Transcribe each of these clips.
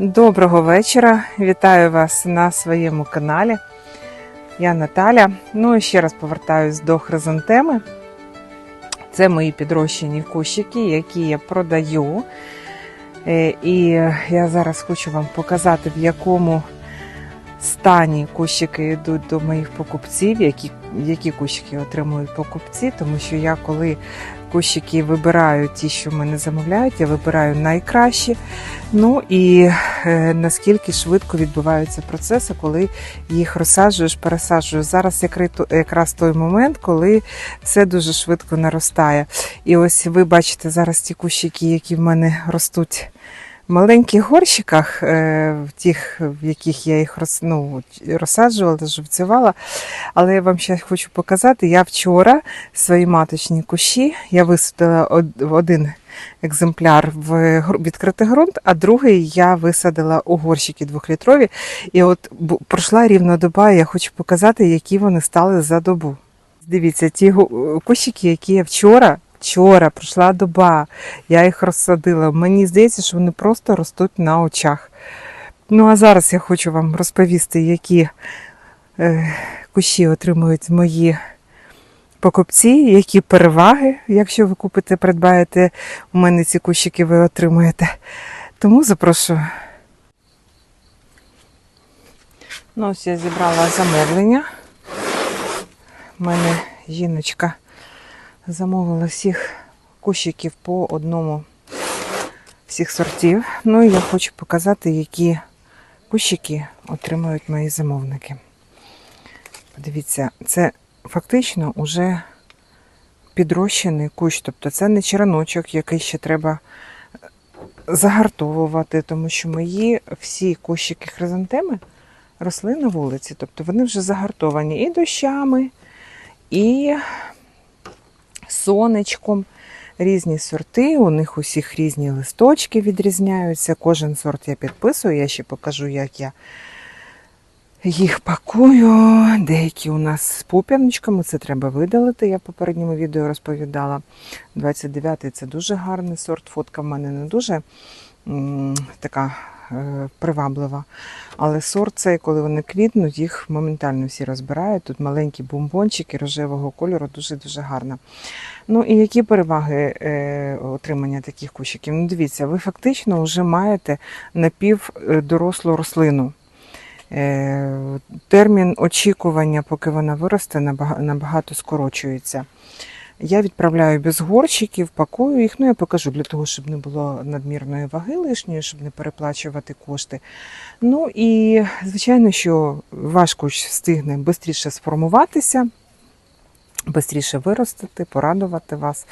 Доброго вечора. Вітаю вас на своєму каналі. Я Наталя. Ну і ще раз повертаюсь до хризантеми. Це мої підрощені кущики, які я продаю. Е, І я зараз хочу вам показати, в якому стані кущики йдуть до моїх покупців, які, які кущики отримують покупці, тому що я коли кущики вибираю ті, що мене замовляють, я вибираю найкращі. Ну і е, наскільки швидко відбуваються процеси, коли їх розсаджуєш, пересаджуєш. Зараз якраз той момент, коли все дуже швидко наростає. І ось ви бачите зараз ті кущики, які в мене ростуть маленьких горщиках, е, в тих, в яких я їх ну, розсаджувала, живцювала. Але я вам ще хочу показати, я вчора свої маточні кущі я висадила один екземпляр в відкритий ґрунт, а другий я висадила у горщики двохлітрові. І от пройшла рівно доба, і я хочу показати, які вони стали за добу. Дивіться, ті кущики, які я вчора, вчора пройшла доба, я їх розсадила. Мені здається, що вони просто ростуть на очах. Ну а зараз я хочу вам розповісти, які е, кущі отримують мої покупці, які переваги, якщо ви купите, придбаєте у мене ці кущики, ви отримуєте. Тому запрошую. Ну, ось я зібрала замовлення. У мене жіночка замовила всіх кущиків по одному всіх сортів. Ну і я хочу показати, які кущики отримують мої замовники. Подивіться, це фактично уже підрощений кущ, тобто це не череночок, який ще треба загартовувати, тому що мої всі кущики хризантеми росли на вулиці, тобто вони вже загартовані і дощами, і сонечком. Різні сорти, у них усіх різні листочки відрізняються. Кожен сорт я підписую, я ще покажу, як я їх пакую. Деякі у нас з пуп'яночками, це треба видалити. Я в попередньому відео розповідала. 29-й це дуже гарний сорт. Фотка в мене не дуже така приваблива. Але сорт цей, коли вони квітнуть, їх моментально всі розбирають. Тут маленькі бомбончики рожевого кольору, дуже-дуже гарно. Ну і які переваги е, отримання таких кущиків? Ну, дивіться, ви фактично вже маєте напівдорослу рослину. Е, термін очікування, поки вона виросте, набагато скорочується. Я відправляю без горщиків, пакую їх. Ну, я покажу для того, щоб не було надмірної ваги лишньої, щоб не переплачувати кошти. Ну і звичайно, що ваш кущ встигне швидше сформуватися, швидше виростити, порадувати вас.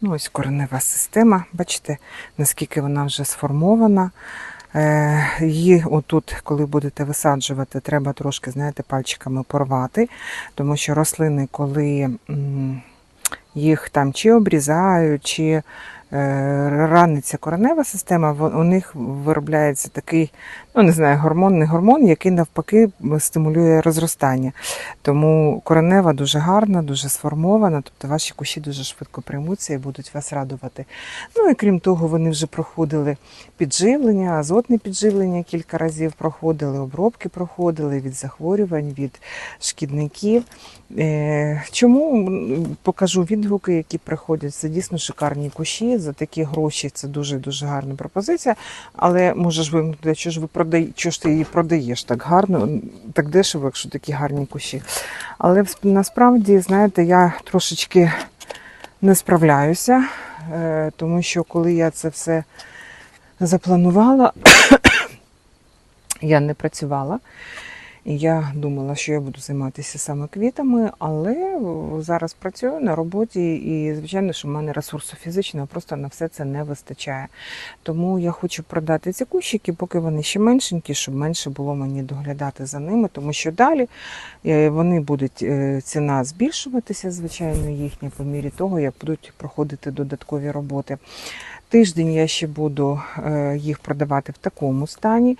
Ну, ось коренева система. Бачите, наскільки вона вже сформована. Е, Її отут, коли будете висаджувати, треба трошки, знаєте, пальчиками порвати, тому що рослини, коли їх там чи обрізають, чи раниться коренева система, у них виробляється такий, ну не знаю, гормон, гормон, який навпаки стимулює розростання. Тому коренева дуже гарна, дуже сформована, тобто ваші кущі дуже швидко приймуться і будуть вас радувати. Ну і крім того, вони вже проходили підживлення, азотне підживлення кілька разів проходили, обробки проходили від захворювань, від шкідників. Е, Чому покажу відгуки, які приходять? Це дійсно шикарні кущі. За такі гроші це дуже дуже гарна пропозиція. Але може ж ви що ж ви продай, що ж ти її продаєш так гарно, так дешево, якщо такі гарні кущі. Але насправді, знаєте, я трошечки не справляюся, е, тому що коли я це все запланувала, я не працювала. Я думала, що я буду займатися саме квітами, але зараз працюю на роботі, і звичайно, що в мене ресурсу фізичного просто на все це не вистачає. Тому я хочу продати ці кущики, поки вони ще меншенькі, щоб менше було мені доглядати за ними, тому що далі е, вони будуть е, ціна збільшуватися, звичайно, їхня по мірі того, як будуть проходити додаткові роботи. Тиждень я ще буду е, їх продавати в такому стані.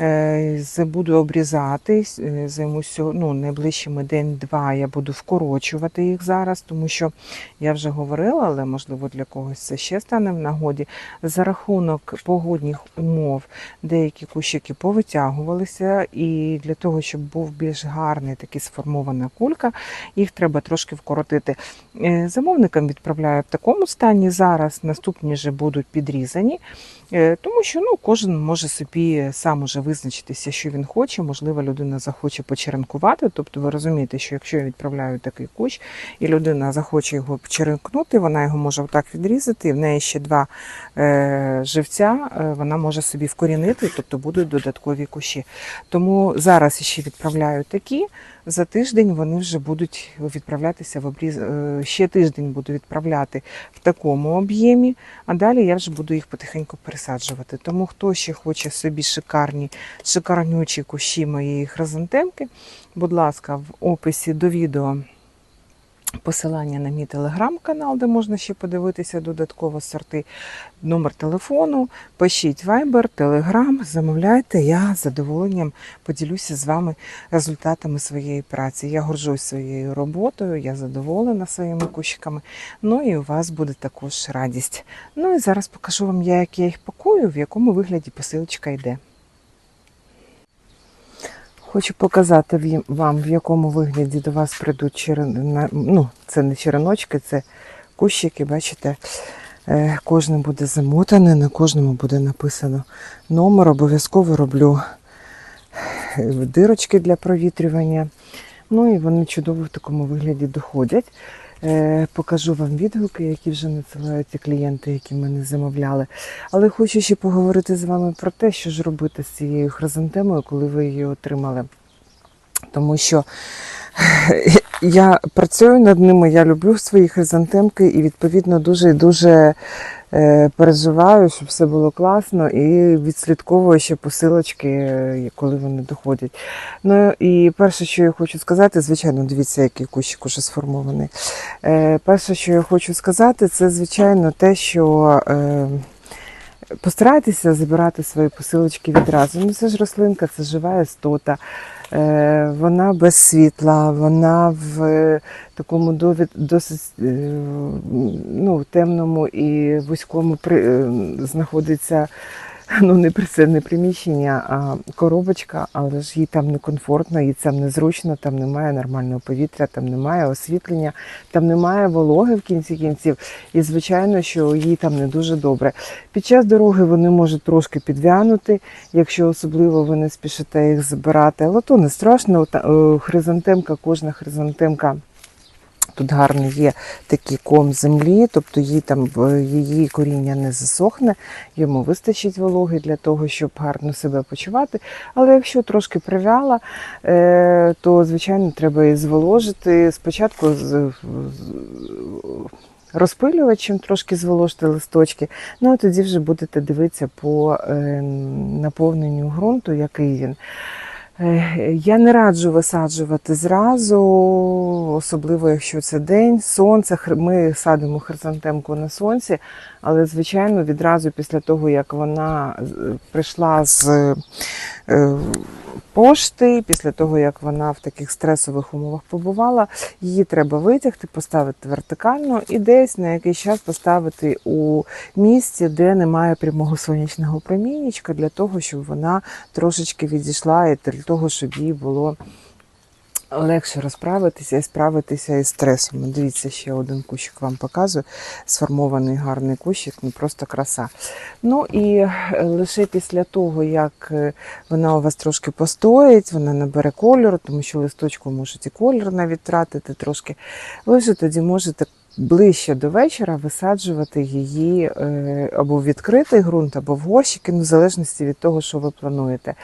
Е, Буду обрізати, е, займусь ну, найближчими день-два я буду вкорочувати їх зараз, тому що я вже говорила, але можливо для когось це ще стане в нагоді. За рахунок погодних умов деякі кущики повитягувалися, і для того, щоб був більш гарний такий сформована кулька, їх треба трошки вкоротити. Е, Замовникам відправляю в такому стані зараз, наступні вже будуть підрізані. Е, Тому що ну, кожен може собі сам уже визначитися, що він хоче. Можливо, людина захоче почеренкувати. Тобто ви розумієте, що якщо я відправляю такий кущ, і людина захоче його почеренкнути, вона його може отак відрізати, і в неї ще два е, живця е, вона може собі вкорінити, тобто будуть додаткові кущі. Тому зараз ще відправляю такі. За тиждень вони вже будуть відправлятися в обріз. е, Ще тиждень буду відправляти в такому об'ємі, а далі я вже буду їх потихеньку пересаджувати. Тому хто ще хоче собі шикарні, шикарнючі кущі моєї хризантемки, будь ласка, в описі до відео посилання на мій телеграм-канал, де можна ще подивитися додатково сорти, номер телефону, пишіть Viber, Telegram, замовляйте. Я з задоволенням поділюся з вами результатами своєї праці. Я горжусь своєю роботою, я задоволена своїми кущиками. Ну і у вас буде також радість. Ну і зараз покажу вам, як я їх пакую, в якому вигляді посилочка йде. Хочу показати вам, в якому вигляді до вас прийдуть черен... ну, це не череночки, це кущики, бачите, кожен буде замотаний, на кожному буде написано номер. Обов'язково роблю е, дирочки для провітрювання. Ну і вони чудово в такому вигляді доходять. Е, Покажу вам відгуки, які вже надсилають ті клієнти, які мене замовляли. Але хочу ще поговорити з вами про те, що ж робити з цією хризантемою, коли ви її отримали. Тому що я працюю над ними, я люблю свої хризантемки і відповідно дуже дуже переживаю, щоб все було класно, і відслідковую ще посилочки, е, коли вони доходять. Ну і перше, що я хочу сказати, звичайно, дивіться, який кущик уже сформований. Е, перше, що я хочу сказати, це звичайно те, що. Постарайтеся забирати свої посилочки відразу. Ну, це ж рослинка, це жива істота. Е, Вона без світла, вона в е, такому довід, досить е, ну, темному і вузькому при, знаходиться ну, не прицельне приміщення, а коробочка, але ж їй там некомфортно, їй там незручно, там немає нормального повітря, там немає освітлення, там немає вологи в кінці кінців. І звичайно, що їй там не дуже добре. Під час дороги вони можуть трошки підвянути, якщо особливо ви не спішите їх збирати. Але то не страшно. Е, Хризантемка, кожна хризантемка. Тут гарний є такий ком землі, тобто її там її коріння не засохне, йому вистачить вологи для того, щоб гарно себе почувати. Але якщо трошки привяла, е, то звичайно треба її зволожити. Спочатку з, з- розпилювачем трошки зволожити листочки, ну а тоді вже будете дивитися по е, наповненню ґрунту, який він. Я не раджу висаджувати зразу, особливо якщо це день, сонце. Ми садимо хризантемку на сонці, але звичайно відразу після того, як вона прийшла з е, пошти, після того, як вона в таких стресових умовах побувала, її треба витягти, поставити вертикально і десь на якийсь час поставити у місці, де немає прямого сонячного проміннячка, для того, щоб вона трошечки відійшла і для того, щоб їй було легше розправитися і справитися із стресом. Дивіться, ще один кущик вам показую. Сформований гарний кущик, ну просто краса. Ну і е, лише після того, як е, вона у вас трошки постоїть, вона набере кольору, тому що листочку можуть і колір навіть тратити трошки. Ви вже тоді можете ближче до вечора висаджувати її е, або в відкритий ґрунт, або в горщики, ну, в залежності від того, що ви плануєте.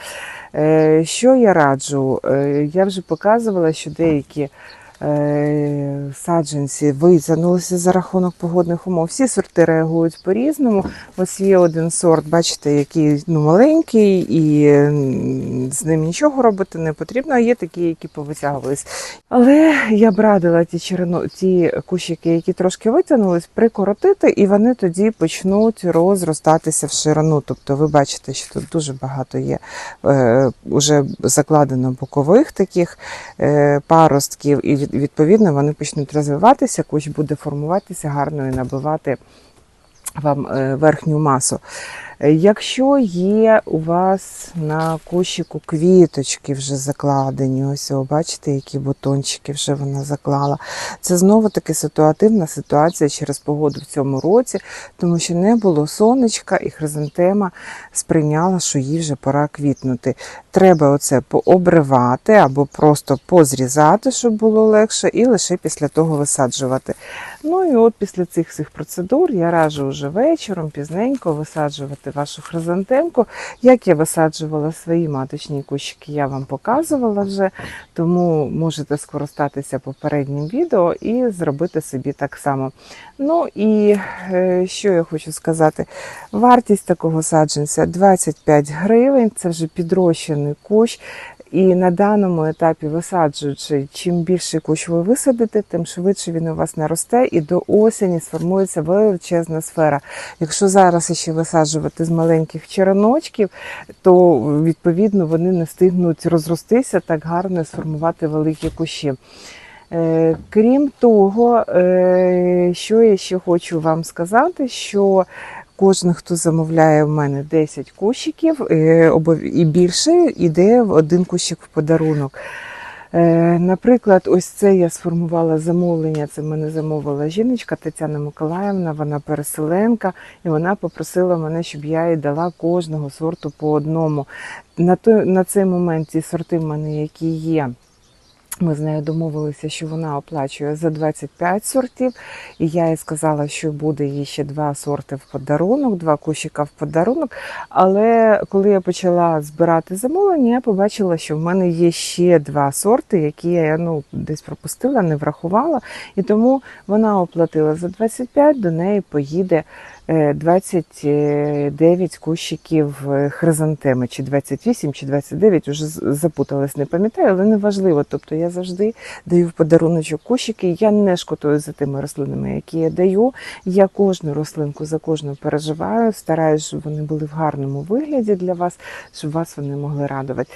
Е, Що я раджу? Е, Я вже показувала, що деякі саджанці витягнулися за рахунок погодних умов. Всі сорти реагують по-різному. Ось є один сорт, бачите, який ну, маленький, і з ним нічого робити не потрібно, а є такі, які повитягувались. Але я б радила ті, черено, ті кущики, які трошки витягнулись, прикоротити, і вони тоді почнуть розростатися в ширину. Тобто ви бачите, що тут дуже багато є е, уже закладено бокових таких е, паростків, і відповідно вони почнуть розвиватися, куч буде формуватися гарно і набивати вам е, верхню масу. Е, Якщо є у вас на кущику квіточки вже закладені, ось о, бачите, які бутончики вже вона заклала. Це знову таки ситуативна ситуація через погоду в цьому році, тому що не було сонечка, і хризантема сприйняла, що їй вже пора квітнути. Треба оце пообривати або просто позрізати, щоб було легше, і лише після того висаджувати. Ну і от після цих всіх процедур я раджу вже вечором, пізненько висаджувати вашу хризантемку. Як я висаджувала свої маточні кущики, я вам показувала вже, тому можете скористатися попереднім відео і зробити собі так само. Ну і е, що я хочу сказати? Вартість такого саджанця 25 гривень, це вже підрощений кущ. І на даному етапі висаджуючи, чим більше кущ ви висадите, тим швидше він у вас наросте і до осені сформується величезна сфера. Якщо зараз ще висаджувати з маленьких череночків, то відповідно вони не встигнуть розростися так гарно сформувати великі кущі. Е, Крім того, е, що я ще хочу вам сказати, що кожен, хто замовляє в мене 10 кущиків е, і більше, йде в один кущик в подарунок. Е, Наприклад, ось це я сформувала замовлення. Це мене замовила жіночка Тетяна Миколаївна, вона переселенка, і вона попросила мене, щоб я їй дала кожного сорту по одному. На той на цей момент ці сорти в мене, які є. Ми з нею домовилися, що вона оплачує за 25 сортів, і я їй сказала, що буде їй ще два сорти в подарунок, два кущика в подарунок. Але коли я почала збирати замовлення, я побачила, що в мене є ще два сорти, які я ну, десь пропустила, не врахувала. І тому вона оплатила за 25, до неї поїде 29 кущиків е, хризантеми, чи 28, чи 29, уже з- запуталась, не пам'ятаю, але не важливо. Тобто я завжди даю в подаруночок кущики. Я не шкодую за тими рослинами, які я даю. Я кожну рослинку за кожну переживаю, стараюсь, щоб вони були в гарному вигляді для вас, щоб вас вони могли радувати.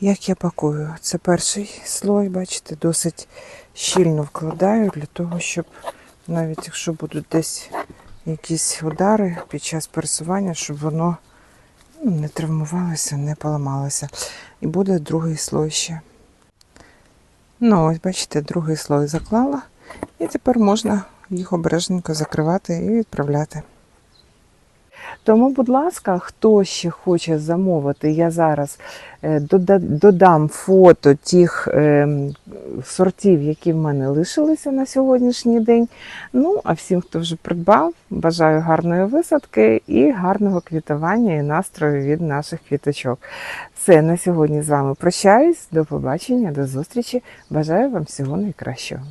Як я пакую? Це перший слой, бачите, досить щільно вкладаю для того, щоб навіть якщо будуть десь якісь удари під час пересування, щоб воно ну, не травмувалося, не поламалося. І буде другий слой ще. Ну, ось бачите, другий слой заклала. І тепер можна їх обережненько закривати і відправляти. Тому, будь ласка, хто ще хоче замовити, я зараз е, додам фото тих ем, сортів, які в мене лишилися на сьогоднішній день. Ну, а всім, хто вже придбав, бажаю гарної висадки і гарного квітування і настрою від наших квіточок. Все, на сьогодні з вами прощаюсь. До побачення, до зустрічі. Бажаю вам всього найкращого.